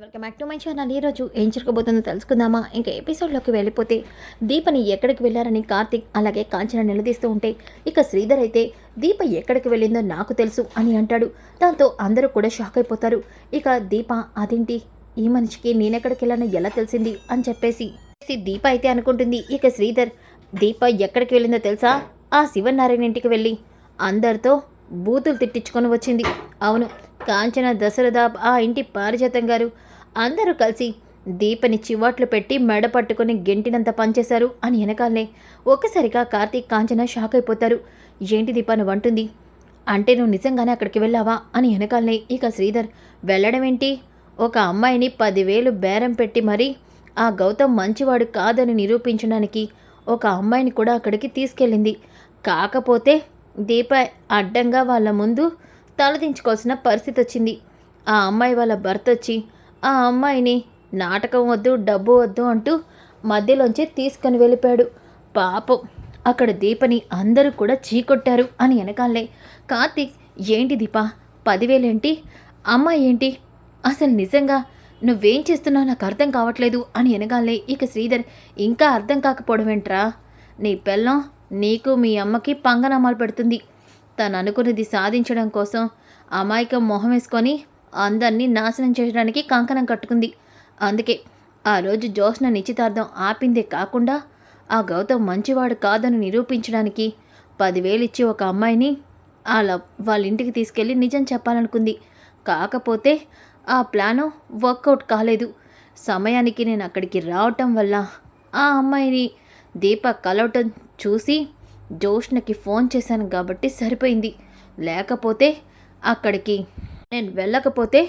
Welcome back to my channel ఈరోజు ఏం జరగబోతుందో తెలుసుకుందామా? ఇంకా ఎపిసోడ్లోకి వెళ్ళిపోతే దీపని ఎక్కడికి వెళ్ళారని కార్తిక్ అలాగే కాంచన నిలదీస్తూ ఉంటే ఇక శ్రీధర్ అయితే దీప ఎక్కడికి వెళ్ళిందో నాకు తెలుసు అని అంటాడు. దాంతో అందరూ కూడా షాక్ అయిపోతారు. ఇక దీప అదేంటి? ఈ మనిషికి నేనెక్కడికి వెళ్ళానో ఎలా తెలిసింది? అని చెప్పేసి దీప అయితే అనుకుంటుంది. ఇక శ్రీధర్ దీప ఎక్కడికి వెళ్ళిందో తెలుసా? ఆ శివనారాయణ ఇంటికి వెళ్ళి అందరితో బూతులు తిట్టించుకొని వచ్చింది. అవును కాంచన దశరథ ఆ ఇంటి పారిజాతం గారు అందరూ కలిసి దీపని చివాట్లు పెట్టి మెడ పట్టుకొని గెంటినంత పనిచేశారు అని వెనకాలనే ఒక్కసారిగా కార్తీక్ కాంచన షాక్ అయిపోతారు. ఏంటి దీప నువ్వు అంటుంది. అంటే నువ్వు నిజంగానే అక్కడికి వెళ్ళావా? అని వెనకాలనే ఇక శ్రీధర్ వెళ్ళడం ఏంటి? ఒక అమ్మాయిని పదివేలు బేరం పెట్టి మరీ ఆ గౌతమ్ మంచివాడు కాదని నిరూపించడానికి ఒక అమ్మాయిని కూడా అక్కడికి తీసుకెళ్ళింది. కాకపోతే దీప అడ్డంగా వాళ్ళ ముందు తలదించుకోవాల్సిన పరిస్థితి వచ్చింది. ఆ అమ్మాయి వాళ్ళ భర్త వచ్చి ఆ అమ్మాయిని నాటకం వద్దు డబ్బు వద్దు అంటూ మధ్యలోంచి తీసుకొని వెళ్ళిపోయాడు. పాపం అక్కడ దీపని అందరూ కూడా చీకొట్టారు అని వెనకాలే. కార్తీక్ ఏంటి దీప? పదివేలేంటి? అమ్మాయి ఏంటి? అసలు నిజంగా నువ్వేం చేస్తున్నావు నాకు అర్థం కావట్లేదు అని వెనగాలే ఇక శ్రీధర్ ఇంకా అర్థం కాకపోవడం ఏంట్రా? నీ పెళ్ళం నీకు మీ అమ్మకి పంగనామాలు పెడుతుంది. తను అనుకున్నది సాధించడం కోసం అమాయకం మొహం వేసుకొని అందరినీ నాశనం చేయడానికి కంకణం కట్టుకుంది. అందుకే ఆ రోజు జోష్న నిశ్చితార్థం ఆపిందే కాకుండా ఆ గౌతమ్ మంచివాడు కాదని నిరూపించడానికి పదివేలు ఇచ్చి ఒక అమ్మాయిని అలా వాళ్ళ ఇంటికి తీసుకెళ్ళి నిజం చెప్పాలనుకుంది. కాకపోతే ఆ ప్లాను వర్కౌట్ కాలేదు. సమయానికి నేను అక్కడికి రావటం వల్ల ఆ అమ్మాయిని దీప కలవటం చూసి జోష్నకి ఫోన్ చేశాను కాబట్టి సరిపోయింది. లేకపోతే అక్కడికి నేను వెళ్ళకపోతే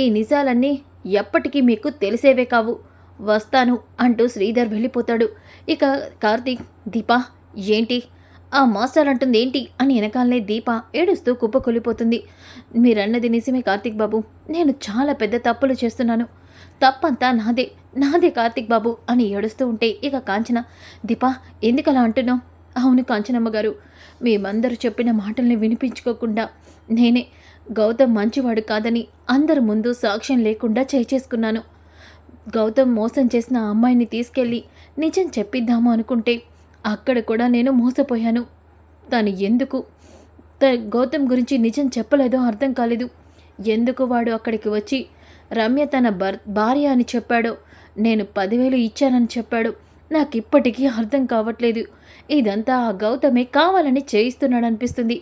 ఈ నిజాలన్నీ ఎప్పటికీ మీకు తెలిసేవే కావు. వస్తాను అంటూ శ్రీధర్ వెళ్ళిపోతాడు. ఇక కార్తీక్ దీప ఏంటి? ఆ మాస్టర్ అంటుంది ఏంటి అని వెనకాలనే దీప ఏడుస్తూ కుప్పకొలిపోతుంది మీరన్నది నిజమే కార్తీక్ బాబు. నేను చాలా పెద్ద తప్పులు చేస్తున్నాను. తప్పంతా నాదే. నాదే కార్తీక్ బాబు అని ఏడుస్తూ ఉంటే ఇక కాంచన దీప ఎందుకలా అంటున్నావు? అవును కాంచనమ్మ గారు మేమందరూ చెప్పిన మాటల్ని వినిపించుకోకుండా నేనే గౌతమ్ మంచివాడు కాదని అందరి ముందు సాక్ష్యం లేకుండా చేసుకున్నాను. గౌతమ్ మోసం చేసిన అమ్మాయిని తీసుకెళ్ళి నిజం చెప్పిద్దాము అనుకుంటే అక్కడ కూడా నేను మోసపోయాను. తను ఎందుకు? త గౌతమ్ గురించి నిజం చెప్పలేదో అర్థం కాలేదు. ఎందుకు వాడు అక్కడికి వచ్చి రమ్య తన భర్ భార్య అని చెప్పాడో నేను పదివేలు ఇచ్చానని చెప్పాడు. నాకు ఇప్పటికీ అర్థం కావట్లేదు. ఇదంతా ఆ గౌతమే కావాలని చేయిస్తున్నాడనిపిస్తుంది.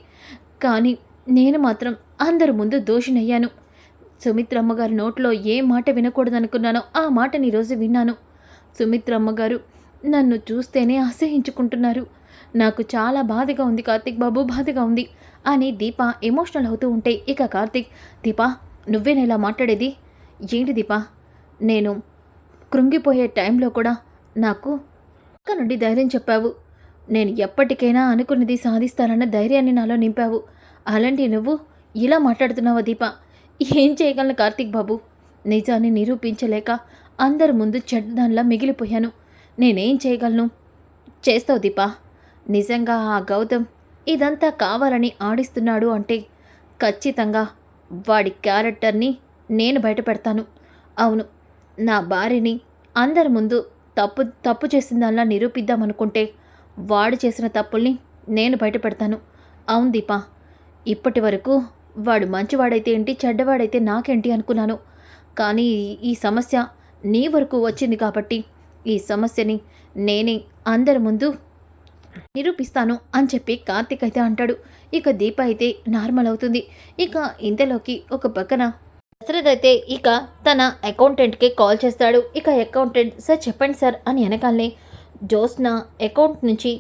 కానీ నేను మాత్రం అందరి ముందు దోషినయ్యాను. సుమిత్రమ్మగారి నోట్లో ఏ మాట వినకూడదనుకున్నానో ఆ మాటని ఈరోజు విన్నాను. సుమిత్రమ్మగారు నన్ను చూస్తేనే అసహించుకుంటున్నారు. నాకు చాలా బాధగా ఉంది కార్తిక్ బాబు బాధగా ఉంది అని దీప ఎమోషనల్ అవుతూ ఉంటే ఇక కార్తిక్ దీప నువ్వేనేలా మాట్లాడేది? ఏంటి దీప? నేను కృంగిపోయే టైంలో కూడా నాకు పక్క నుండి ధైర్యం చెప్పావు. నేను ఎప్పటికైనా అనుకున్నది సాధిస్తానన్న ధైర్యాన్ని నాలో నింపావు. అలాంటి నువ్వు ఇలా మాట్లాడుతున్నావా దీప? ఏం చేయగలను కార్తీక్ బాబు? నిజాన్ని నిరూపించలేక అందరి ముందు చెడ్డదానిలా మిగిలిపోయాను. నేనేం చేయగలను? చేస్తావు దీపా. నిజంగా ఆ గౌతమ్ ఇదంతా కావాలని ఆడిస్తున్నాడు అంటే ఖచ్చితంగా వాడి క్యారెక్టర్ని నేను బయటపెడతాను. అవును నా భార్యని అందరి ముందు తప్పు తప్పు చేసిందల్లా నిరూపిద్దామనుకుంటే వాడు చేసిన తప్పుల్ని నేను బయటపెడతాను. అవును దీపా ఇప్పటి వరకు వాడు మంచివాడైతే ఏంటి చెడ్డవాడైతే నాకేంటి అనుకున్నాను. కానీ ఈ సమస్య నీ వరకు వచ్చింది కాబట్టి ఈ సమస్యని నేనే అందరి ముందు నిరూపిస్తాను అని చెప్పి కార్తీక్ అయితే అంటాడు. ఇక దీప అయితే నార్మల్ అవుతుంది. ఇక ఇంతలోకి ఒక పక్కన దశరథ్ అయితే ఇక తన అకౌంటెంట్కి కాల్ చేస్తాడు. ఇక అకౌంటెంట్ సార్ చెప్పండి సార్ అని వెనకాలనే జోస్న అకౌంట్ నుంచి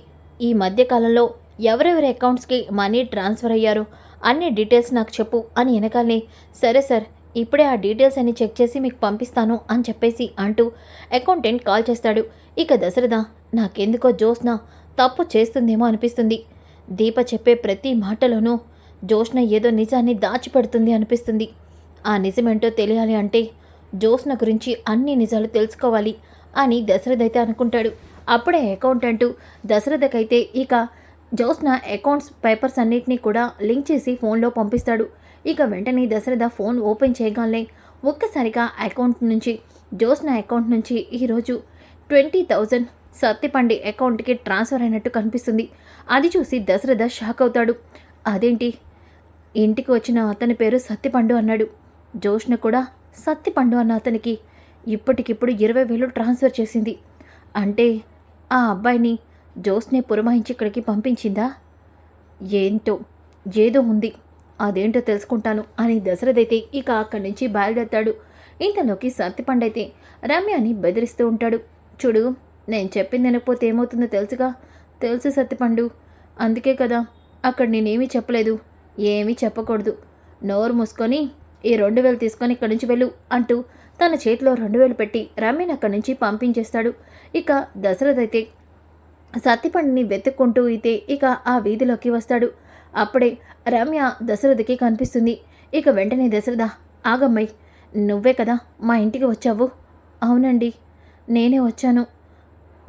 ఈ మధ్యకాలంలో ఎవరెవరి అకౌంట్స్కి మనీ ట్రాన్స్ఫర్ అయ్యారు? అన్ని డీటెయిల్స్ నాకు చెప్పు అని వెనకాలనే సరే సార్ ఇప్పుడే ఆ డీటెయిల్స్ అన్ని చెక్ చేసి మీకు పంపిస్తాను అని చెప్పేసి అంటూ అకౌంటెంట్ కాల్ చేస్తాడు. ఇక దశరథ నాకెందుకో జోస్న తప్పు చేస్తుందేమో అనిపిస్తుంది. దీప చెప్పే ప్రతి మాటలోనూ జోష్న ఏదో నిజాన్ని దాచిపెడుతుంది అనిపిస్తుంది. ఆ నిజమేంటో తెలియాలి అంటే జోస్న గురించి అన్ని నిజాలు తెలుసుకోవాలి అని దశరథ్ అయితే అనుకుంటాడు. అప్పుడే అకౌంటెంట్ దశరథకైతే ఇక జోస్న అకౌంట్స్ పేపర్స్ అన్నిటినీ కూడా లింక్ చేసి ఫోన్లో పంపిస్తాడు. ఇక వెంటనే దశరథ ఫోన్ ఓపెన్ చేయగానే ఒక్కసారిగా అకౌంట్ నుంచి జోస్న అకౌంట్ నుంచి ఈరోజు ట్వంటీ థౌజండ్ సత్తిపండి అకౌంట్కి ట్రాన్స్ఫర్ అయినట్టు కనిపిస్తుంది. అది చూసి దశరథ షాక్ అవుతాడు. అదేంటి? ఇంటికి వచ్చిన అతని పేరు సత్తిపండు అన్నాడు. జోష్ను కూడా సత్తిపండు అన్న అతనికి ఇప్పటికిప్పుడు ఇరవై వేలు ట్రాన్స్ఫర్ చేసింది. అంటే ఆ అబ్బాయిని జోస్నే పురమాయించి ఇక్కడికి పంపించిందా? ఏంటో ఏదో ఉంది. అదేంటో తెలుసుకుంటాను అని దశరథైతే ఇక అక్కడి నుంచి బయలుదేరతాడు. ఇంతలోకి సత్తిపండైతే రమ్యని బెదిరిస్తూ ఉంటాడు. చూడు నేను చెప్పింది వినకపోతే ఏమవుతుందో తెలుసుగా? తెలుసు సత్తిపండు. అందుకే కదా అక్కడ నేనేమీ చెప్పలేదు. ఏమీ చెప్పకూడదు. నోరు మూసుకొని ఈ రెండు వేలు తీసుకొని ఇక్కడి నుంచి వెళ్ళు అంటూ తన చేతిలో రెండు వేలు పెట్టి రమ్యని అక్కడి నుంచి పంపించేస్తాడు. ఇక దశరథ్ అయితే సత్తిపండుని వెతుక్కుంటూ అయితే ఇక ఆ వీధిలోకి వస్తాడు. అప్పుడే రమ్య దశరథకి కనిపిస్తుంది. ఇక వెంటనే దశరథ ఆగమ్మై నువ్వే కదా మా ఇంటికి వచ్చావు. అవునండి నేనే వచ్చాను.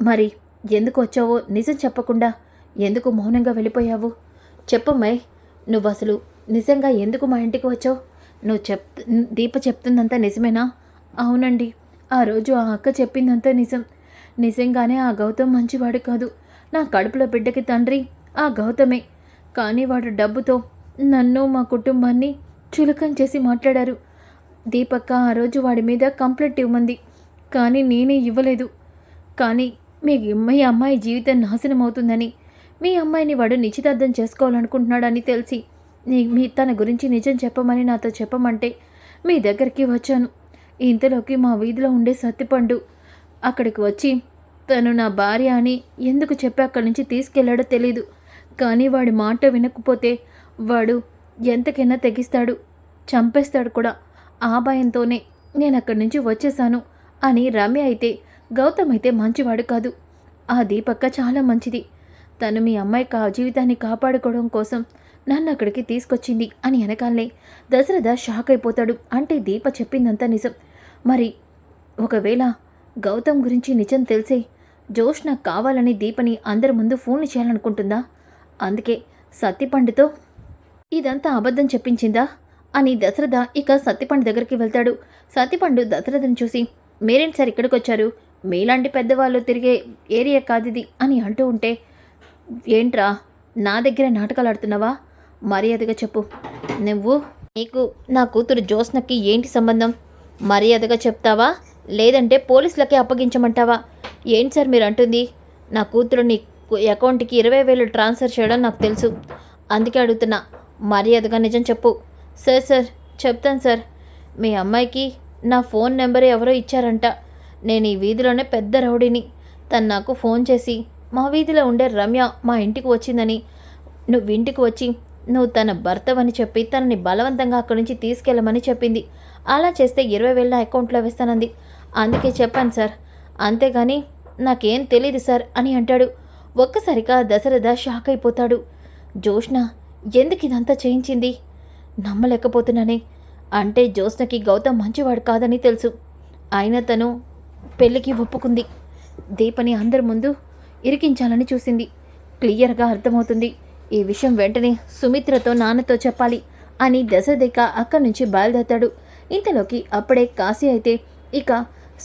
మరి ఎందుకు వచ్చావో నిజం చెప్పకుండా ఎందుకు మౌనంగా వెళ్ళిపోయావు? చెప్పమ్మాయి నువ్వు అసలు నిజంగా ఎందుకు మా ఇంటికి వచ్చావు? నువ్వు చెప్ దీప చెప్తుందంతా నిజమేనా? అవునండి. ఆ రోజు ఆ అక్క చెప్పిందంతా నిజం. నిజంగానే ఆ గౌతమ్ మంచివాడు కాదు. నా కడుపులో బిడ్డకి తండ్రి ఆ గౌతమే. కానీ వాడు డబ్బుతో నన్ను మా కుటుంబాన్ని చులకం చేసి మాట్లాడారు. దీపక్క ఆ రోజు వాడి మీద కంప్లైంట్ ఇవ్వమంది. కానీ నేనే ఇవ్వలేదు. కానీ మీ మీ అమ్మాయి జీవితం నాశనం అవుతుందని మీ అమ్మాయిని వాడు నిశ్చితార్థం చేసుకోవాలనుకుంటున్నాడని తెలిసి మీ తన గురించి నిజం చెప్పమని నాతో చెప్పమంటే మీ దగ్గరికి వచ్చాను. ఇంతలోకి మా వీధిలో ఉండే సత్తిపండు అక్కడికి వచ్చి తను నా భార్య అని ఎందుకు చెప్పి అక్కడి నుంచి తీసుకెళ్ళాడో తెలీదు. కానీ వాడి మాట వినకపోతే వాడు ఎంతకైనా తెగిస్తాడు చంపేస్తాడు కూడా. ఆ భయంతోనే నేను అక్కడి నుంచి వచ్చేసాను అని రమ్య అయితే గౌతమ్ అయితే మంచివాడు కాదు. ఆ దీపక్క చాలా మంచిది. తను మీ అమ్మాయి కా జీవితాన్ని కాపాడుకోవడం కోసం నన్ను అక్కడికి తీసుకొచ్చింది అని వెనకాలనే దశరథ షాక్ అయిపోతాడు అంటే దీప చెప్పిందంతా నిజం. మరి ఒకవేళ గౌతమ్ గురించి నిజం తెలిసే జోష్ నాకు కావాలని దీపని అందరి ముందు ఫోన్లు చేయాలనుకుంటుందా? అందుకే సత్తిపండుతో ఇదంతా అబద్ధం చెప్పించిందా? అని దశరథ ఇక సత్తిపండు దగ్గరికి వెళ్తాడు. సత్తిపండు దశరథని చూసి మీరేంటి సార్ ఇక్కడికి వచ్చారు మీలాంటి పెద్దవాళ్ళు తిరిగే ఏరియా కాదిది అని అంటూ ఉంటే ఏంట్రా నా దగ్గర నాటకాలు ఆడుతున్నావా? మర్యాదగా చెప్పు. నువ్వు నీకు నా కూతురు జ్యోత్స్నకి ఏంటి సంబంధం? మర్యాదగా చెప్తావా? లేదంటే పోలీసులకే అప్పగించమంటావా? ఏంటి సార్ మీరు అంటుంది? నా కూతురు నీ అకౌంట్కి ఇరవై వేలు ట్రాన్స్ఫర్ చేయడం నాకు తెలుసు. అందుకే అడుగుతున్నా. మర్యాదగా నిజం చెప్పు. సార్ సార్ చెప్తాను సార్. మీ అమ్మాయికి నా ఫోన్ నెంబర్ ఎవరో ఇచ్చారంట. నేను ఈ వీధిలోనే పెద్ద రౌడీని. తను నాకు ఫోన్ చేసి మా వీధిలో ఉండే రమ్య మా ఇంటికి వచ్చిందని. నువ్వు ఇంటికి వచ్చి నువ్వు తన భర్తవని చెప్పి తనని బలవంతంగా అక్కడి నుంచి తీసుకెళ్ళమని చెప్పింది. అలా చేస్తే ఇరవై వేల అకౌంట్లో వేస్తానంది. అందుకే చెప్పాను సార్. అంతేగాని నాకేం తెలియదు సార్ అని అంటాడు. ఒక్కసారిగా దశరథ షాక్ అయిపోతాడు. జోష్న ఎందుకు ఇదంతా చేయించింది? నమ్మలేకపోతున్నానే. అంటే జ్యోత్స్నకి గౌతమ్ మంచివాడు కాదని తెలుసు. అయినా తను పెళ్ళికి ఒప్పుకుంది. దీపని అందరి ముందు ఇరికించాలని చూసింది. క్లియర్గా అర్థమవుతుంది. ఈ విషయం వెంటనే సుమిత్రతో నాన్నతో చెప్పాలి అని దశదిక అక్కడి నుంచి బయలుదేరతాడు. ఇంతలోకి అప్పుడే కాశీ అయితే ఇక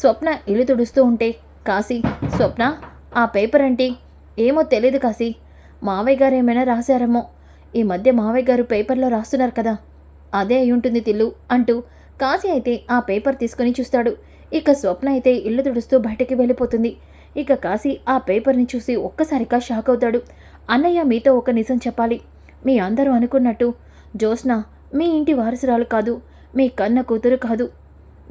స్వప్న ఇల్లు తుడుస్తూ ఉంటే కాశీ స్వప్న ఆ పేపర్ అంటే ఏమో తెలియదు కాశీ. మావయ్య గారు ఏమైనా రాశారేమో. ఈ మధ్య మావయ్య గారు పేపర్లో రాస్తున్నారు కదా. అదే అయి ఉంటుంది తిల్లు అంటూ కాశీ అయితే ఆ పేపర్ తీసుకుని చూస్తాడు. ఇక స్వప్న అయితే ఇల్లు తుడుస్తూ బయటకి వెళ్ళిపోతుంది. ఇక కాశీ ఆ పేపర్ని చూసి ఒక్కసారిగా షాక్ అవుతాడు. అన్నయ్య మీతో ఒక నిజం చెప్పాలి. మీ అందరూ అనుకున్నట్టు జ్యోత్స్న మీ ఇంటి వారసురాలు కాదు మీ కన్న కూతురు కాదు.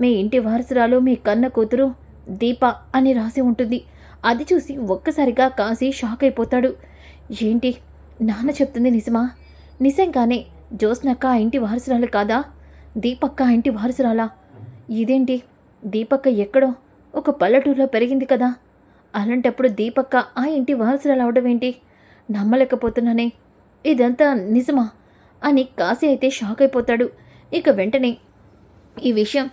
మీ ఇంటి వారసురాలు మీ కన్న కూతురు దీప అని రాసి ఉంటుంది. అది చూసి ఒక్కసారిగా కాశీ షాక్ అయిపోతాడు. ఏంటి? నాన్న చెప్తుంది నిజమా? నిజంగానే జ్యోత్స్నక్క ఆ ఇంటి వారసురాలు కాదా? దీపక్క ఆ ఇంటి వారసురాలా? ఇదేంటి? దీపక్క ఎక్కడో ఒక పల్లెటూరులో పెరిగింది కదా. అలాంటప్పుడు దీపక్క ఆ ఇంటి వారసురాలు అవడం ఏంటి? నమ్మలేకపోతున్నానే. ఇదంతా నిజమా? అని కాశీ అయితే షాక్ అయిపోతాడు. ఇక వెంటనే ఈ విషయం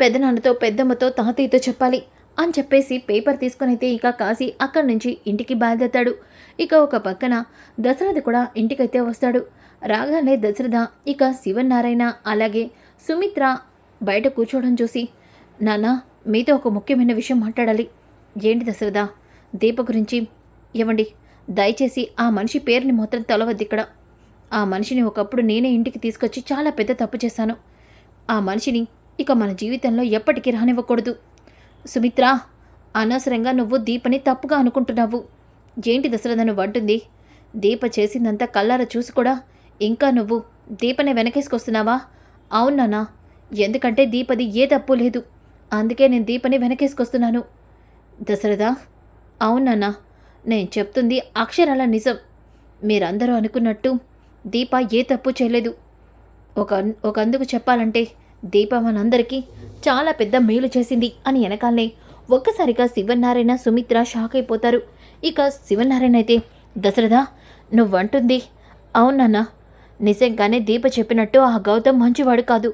పెద్దనాన్నతో పెద్దమ్మతో తాతయ్యతో చెప్పాలి అని చెప్పేసి పేపర్ తీసుకొని అయితే ఇక కాశీ అక్కడి నుంచి ఇంటికి బయలుదేరతాడు. ఇక ఒక పక్కన దశరథ కూడా ఇంటికైతే వస్తాడు. రాగానే దశరథ ఇక శివనారాయణ అలాగే సుమిత్ర బయట కూర్చోవడం చూసి నాన్న మీతో ఒక ముఖ్యమైన విషయం మాట్లాడాలి. ఏంటి దశరథ? దీప గురించి ఇవ్వండి దయచేసి ఆ మనిషి పేరుని మాత్రం తలవద్దు ఇక్కడ. ఆ మనిషిని ఒకప్పుడు నేనే ఇంటికి తీసుకొచ్చి చాలా పెద్ద తప్పు చేశాను. ఆ మనిషిని ఇక మన జీవితంలో ఎప్పటికీ రానివ్వకూడదు. సుమిత్ర అనవసరంగా నువ్వు దీపని తప్పుగా అనుకుంటున్నావు. ఏంటి దశరథను వంటుంది? దీప చేసిందంతా కల్లార చూసి కూడా ఇంకా నువ్వు దీపనే వెనకేసుకొస్తున్నావా? అవునానా ఎందుకంటే దీపది ఏ తప్పు లేదు. అందుకే నేను దీపని వెనకేసుకొస్తున్నాను. దశరథ అవునానా నేను చెప్తుంది అక్షరాల నిజం. మీరందరూ అనుకున్నట్టు దీప ఏ తప్పు చేయలేదు. ఒక ఒకందుకు చెప్పాలంటే దీప మనందరికీ చాలా పెద్ద మేలు చేసింది అని వెనకాలనే ఒక్కసారిగా శివనారాయణ సుమిత్ర షాక్ అయిపోతారు. ఇక శివనారాయణ అయితే దశరథ నువ్వంటుంది. అవునన్నా నిజంగానే దీప చెప్పినట్టు ఆ గౌతమ్ మంచివాడు కాదు.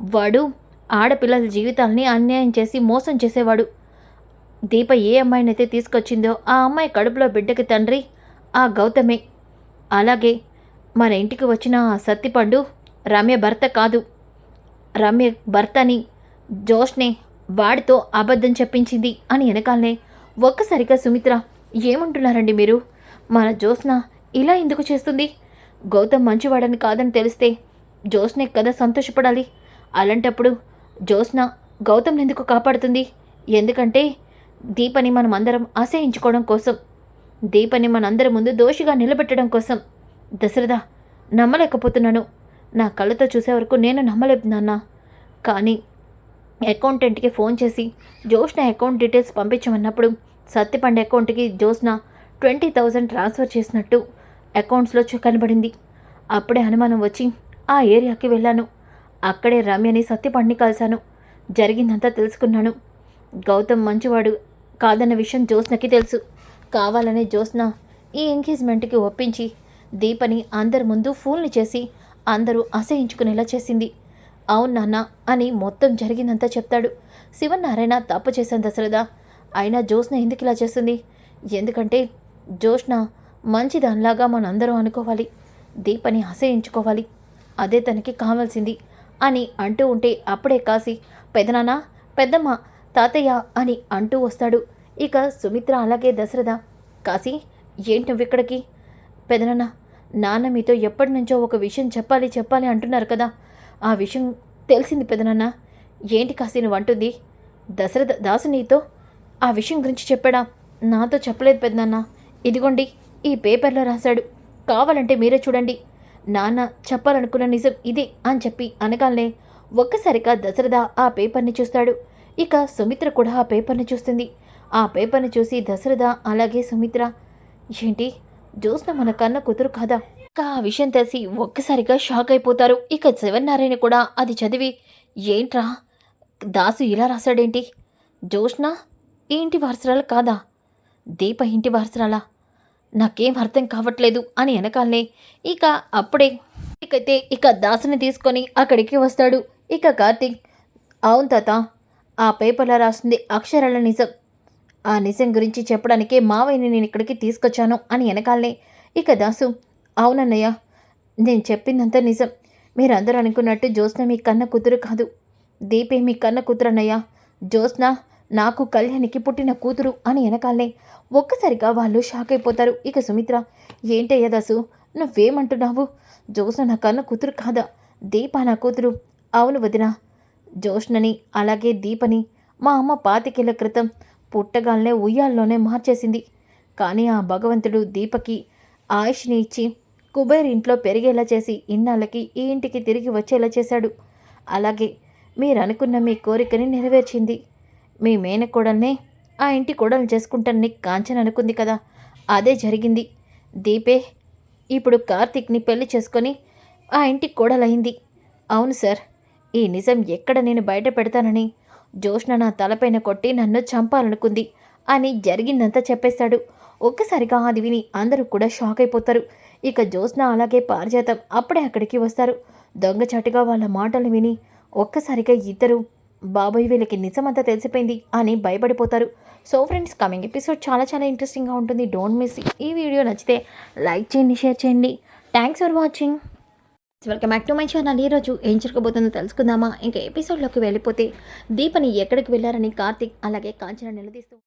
వాడు ఆడపిల్లల జీవితాల్ని అన్యాయం చేసి మోసం చేసేవాడు. దీప ఏ అమ్మాయినైతే తీసుకొచ్చిందో ఆ అమ్మాయి కడుపులో బిడ్డకి తండ్రి ఆ గౌతమే. అలాగే మన ఇంటికి వచ్చిన ఆ సత్తిపండు రమ్య భర్త కాదు. రమ్య భర్తని జోష్నే వాడితో అబద్ధం చెప్పించింది అని వెనకాలనే ఒక్కసారిగా సుమిత్ర ఏమంటున్నారండి మీరు? మన జోస్న ఇలా ఎందుకు చేస్తుంది? గౌతమ్ మంచివాడని కాదని తెలిస్తే జోస్నే కదా సంతోషపడాలి? అలాంటప్పుడు జోస్న గౌతమ్ని ఎందుకు కాపాడుతుంది? ఎందుకంటే దీపని మనం అందరం అసహించుకోవడం కోసం దీపని మనందరి ముందు దోషిగా నిలబెట్టడం కోసం దశరథ నమ్మలేకపోతున్నాను. నా కళ్ళతో చూసే వరకు నేను నమ్మలేదు నాన్న. కానీ అకౌంటెంట్కి ఫోన్ చేసి జోష్న అకౌంట్ డీటెయిల్స్ పంపించమన్నప్పుడు సత్యపండ అకౌంట్కి జోష్న ట్వంటీ థౌజండ్ ట్రాన్స్ఫర్ చేసినట్టు అకౌంట్స్లో కనబడింది. అప్పుడే అనుమానం వచ్చి ఆ ఏరియాకి వెళ్ళాను. అక్కడే రమ్యని సత్యపండిని కలిశాను. జరిగిందంతా తెలుసుకున్నాను. గౌతమ్ మంచివాడు కాదన్న విషయం జ్యోత్స్నకి తెలుసు. కావాలనే జ్యోత్స్న ఈ ఎంగేజ్మెంట్కి ఒప్పించి దీపని అందరి ముందు ఫూల్ని చేసి అందరూ అసహించుకునేలా చేసింది. అవును నాన్న అని మొత్తం జరిగిందంతా చెప్తాడు. శివనారాయణ తప్పు చేశాను దశరథ అయినా జ్యోత్స్న ఎందుకు ఇలా చేస్తుంది? ఎందుకంటే జ్యోత్స్న మంచిదానిలాగా మనందరం అనుకోవాలి. దీపని అసహించుకోవాలి. అదే తనకి కావాల్సింది అని అంటూ ఉంటే అప్పుడే కాసి పెదనాన్న పెద్దమ్మ తాతయ్య అని అంటూ వస్తాడు. ఇక సుమిత్ర అలాగే దశరథ కాశీ ఏంటి నువ్వు పెదనన్న పెదనాన్న నాన్న మీతో ఎప్పటి నుంచో ఒక విషయం చెప్పాలి చెప్పాలి అంటున్నారు కదా. ఆ విషయం తెలిసింది పెదనాన్న. ఏంటి కాశీ నువ్వు అంటుంది? దశరథ దాసు నీతో? ఆ విషయం గురించి చెప్పాడా? నాతో చెప్పలేదు పెదనాన్న. ఇదిగోండి ఈ పేపర్లో రాశాడు. కావాలంటే మీరే చూడండి. నాన్న చెప్పాలనుకున్న నిజం ఇది అని చెప్పి అనగానే ఒక్కసారిగా దశరథ ఆ పేపర్ని చూస్తాడు. ఇక సుమిత్ర కూడా ఆ పేపర్ని చూస్తుంది. ఆ పేపర్ని చూసి దశరథ అలాగే సుమిత్ర ఏంటి? జ్యోత్స్న మన కన్న కూతురు కాదా? ఇక ఆ విషయం తెలిసి ఒక్కసారిగా షాక్ అయిపోతారు. ఇక శివనారాయణ కూడా అది చదివి ఏంట్రా? దాసు ఇలా రాశాడేంటి? జ్యోత్స్న ఈ ఇంటి వారసురాలు కాదా? దీప ఇంటి వారసురాలా? నాకేం అర్థం కావట్లేదు అని వెనకాలనే ఇక అప్పుడే ఇకైతే ఇక దాసుని తీసుకొని అక్కడికి వస్తాడు. ఇక కార్తీక్ అవును తాత ఆ పేపర్లో రాస్తుంది అక్షరాల నిజం. ఆ నిజం గురించి చెప్పడానికే మావయ్యని నేను ఇక్కడికి తీసుకొచ్చాను అని వెనకాలనే. ఇక దాసు అవునన్నయ్య నేను చెప్పిందంతా నిజం. మీరందరూ అనుకున్నట్టు జ్యోత్స్న మీ కన్న కూతురు కాదు. దీపే మీ కన్న కూతురు అన్నయ్య జ్యోత్స్న నాకు కళ్యాణికి పుట్టిన కూతురు అని వెనకాలనే. ఒక్కసారిగా వాళ్ళు షాక్ అయిపోతారు. ఇక సుమిత్ర ఏంటయ్యా దాసు నువ్వేమంటున్నావు? జ్యోత్స్న నా కన్న కూతురు కాదా? దీప నా కూతురు. అవును వదినా జ్యోష్ణని అలాగే దీపని మా అమ్మ పాతికేళ్ళ క్రితం పుట్టగాల్నే ఉయ్యాల్లోనే మార్చేసింది. కానీ ఆ భగవంతుడు దీపకి ఆయుష్ని ఇచ్చి కుబేర్ ఇంట్లో పెరిగేలా చేసి ఇన్నాళ్ళకి ఈ ఇంటికి తిరిగి వచ్చేలా చేశాడు. అలాగే మీరు అనుకున్న మీ కోరికని నెరవేర్చింది. మీ మేనకోడల్నే ఆ ఇంటి కోడలు చేసుకుంటానని కాంచన అనుకుంది కదా. అదే జరిగింది. దీపే ఇప్పుడు కార్తీక్ని పెళ్ళి చేసుకొని ఆ ఇంటి కోడలైంది అవును సార్ ఈ నిజం ఎక్కడ నేను బయట పెడతానని? జోష్ణ నా తలపైన కొట్టి నన్ను చంపాలనుకుంది అని జరిగిందంతా చెప్పేశాడు ఒక్కసారిగా అది విని అందరూ కూడా షాక్ అయిపోతారు. ఇక జ్యోత్స్న అలాగే పారిజాతం అప్పుడే అక్కడికి వస్తారు. దొంగచాటుగా వాళ్ళ మాటలు విని ఒక్కసారిగా ఇద్దరు బాబాయ్ వీళ్ళకి నిజమంతా తెలిసిపోయింది అని భయపడిపోతారు. సో ఫ్రెండ్స్ కమింగ్ ఎపిసోడ్ చాలా చాలా ఇంట్రెస్టింగ్గా ఉంటుంది. డోంట్ మిస్ ఈ వీడియో నచ్చితే లైక్ చేయండి షేర్ చేయండి. Thanks for watching. Welcome back to my channel ఈరోజు ఏం జరగబోతుందో తెలుసుకుందామా? ఇంకా ఎపిసోడ్లోకి వెళ్ళిపోతే దీపని ఎక్కడికి వెళ్ళారని కార్తిక్ అలాగే కాంచన నిలదీస్తూ